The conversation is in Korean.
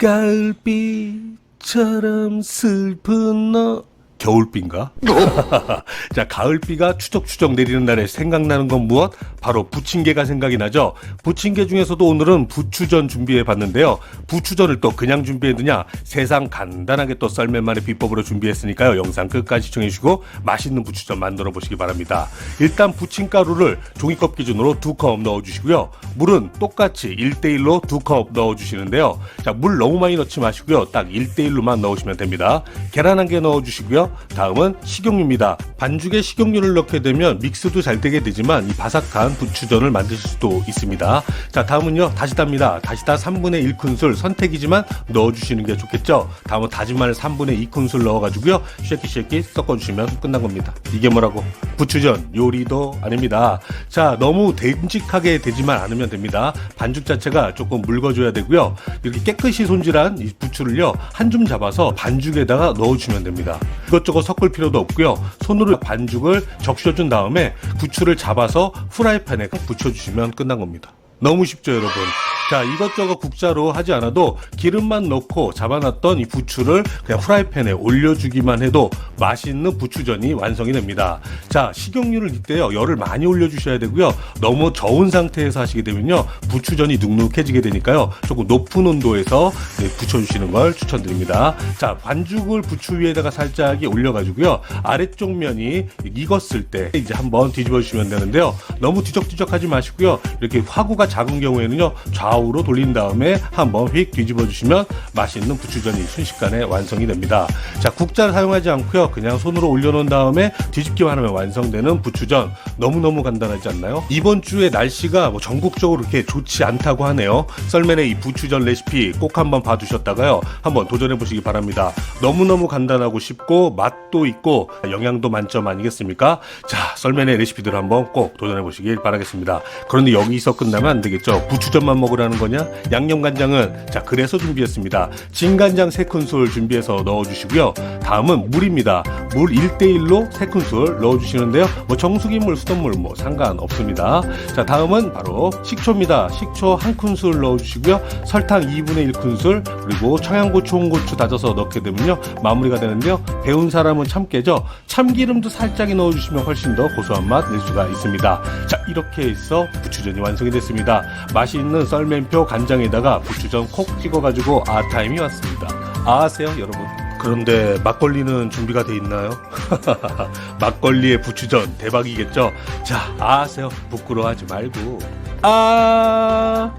가을비처럼 슬픈 너 겨울비인가? 자, 가을비가 추적추적 내리는 날에 생각나는 건 무엇? 바로 부침개가 생각이 나죠. 부침개 중에서도 오늘은 부추전 준비해 봤는데요. 부추전을 또 그냥 준비해 두냐? 세상 간단하게 또 썰매만의 비법으로 준비했으니까요. 영상 끝까지 시청해 주시고 맛있는 부추전 만들어 보시기 바랍니다. 일단 부침가루를 종이컵 기준으로 두 컵 넣어 주시고요. 물은 똑같이 1대1로 두 컵 넣어 주시는데요. 자, 물 너무 많이 넣지 마시고요. 딱 1대1로만 넣으시면 됩니다. 계란 한 개 넣어 주시고요. 다음은 식용유입니다. 반죽에 식용유를 넣게 되면 믹스도 잘 되게 되지만 이 바삭한 부추전을 만드실 수도 있습니다. 자, 다음은요. 다시다입니다. 다시다 3분의 1큰술 선택이지만 넣어 주시는 게 좋겠죠. 다음은 다진 마늘 3분의 2큰술 넣어 가지고요. 쉐키 쉐키 섞어 주시면 끝난 겁니다. 이게 뭐라고? 부추전 요리도 아닙니다. 자, 너무 듬직하게 되지만 않으면 됩니다. 반죽 자체가 조금 묽어줘야 되고요. 이렇게 깨끗이 손질한 이 부추를요 한 줌 잡아서 반죽에다가 넣어주면 됩니다. 이것저것 섞을 필요도 없고요. 손으로 반죽을 적셔준 다음에 부추를 잡아서 프라이팬에 붙여주시면 끝난 겁니다. 너무 쉽죠, 여러분. 자, 이것저것 국자로 하지 않아도 기름만 넣고 잡아놨던 이 부추를 그냥 프라이팬에 올려주기만 해도 맛있는 부추전이 완성이 됩니다. 자, 식용유를 이때요, 열을 많이 올려주셔야 되고요. 너무 저온 상태에서 하시게 되면요, 부추전이 눅눅해지게 되니까요, 조금 높은 온도에서 네, 부쳐주시는 걸 추천드립니다. 자, 반죽을 부추 위에다가 살짝 올려가지고요, 아래쪽 면이 익었을 때 이제 한번 뒤집어 주시면 되는데요. 너무 뒤적뒤적 하지 마시고요. 이렇게 화구가 작은 경우에는요, 좌우로 돌린 다음에 한번 휙 뒤집어 주시면 맛있는 부추전이 순식간에 완성이 됩니다. 자, 국자를 사용하지 않고요. 그냥 손으로 올려놓은 다음에 뒤집기만 하면 완성되는 부추전. 너무너무 간단하지 않나요? 이번 주에 날씨가 뭐 전국적으로 이렇게 좋지 않다고 하네요. 썰맨의 이 부추전 레시피 꼭 한번 봐두셨다가요. 한번 도전해 보시기 바랍니다. 너무너무 간단하고 쉽고 맛도 있고 영양도 만점 아니겠습니까? 자, 썰맨의 레시피들 한번 꼭 도전해 보시길 바라겠습니다. 그런데 여기서 끝나면 안 되겠죠. 부추전만 먹으라는 거냐? 양념간장은 자, 그래서 준비했습니다. 진간장 3큰술 준비해서 넣어주시고요. 다음은 물입니다. 물 1대1로 3큰술 넣어주시는데요. 뭐 정수기물, 수돗물 뭐 상관없습니다. 자, 다음은 바로 식초입니다. 식초 1큰술 넣어주시고요. 설탕 2분의 1큰술 그리고 청양고추, 홍고추 다져서 넣게 되면요. 마무리가 되는데요. 배운 사람은 참깨죠. 참기름도 살짝 넣어주시면 훨씬 더 고소한 맛 낼 수가 있습니다. 자, 이렇게 해서 부추전이 완성이 됐습니다. 맛이 있는 썰맨표 간장에다가 부추전 콕 찍어가지고 아 타임이 왔습니다. 아세요, 여러분? 그런데 막걸리는 준비가 돼 있나요? 막걸리의 부추전 대박이겠죠? 자, 아세요? 부끄러워하지 말고. 아.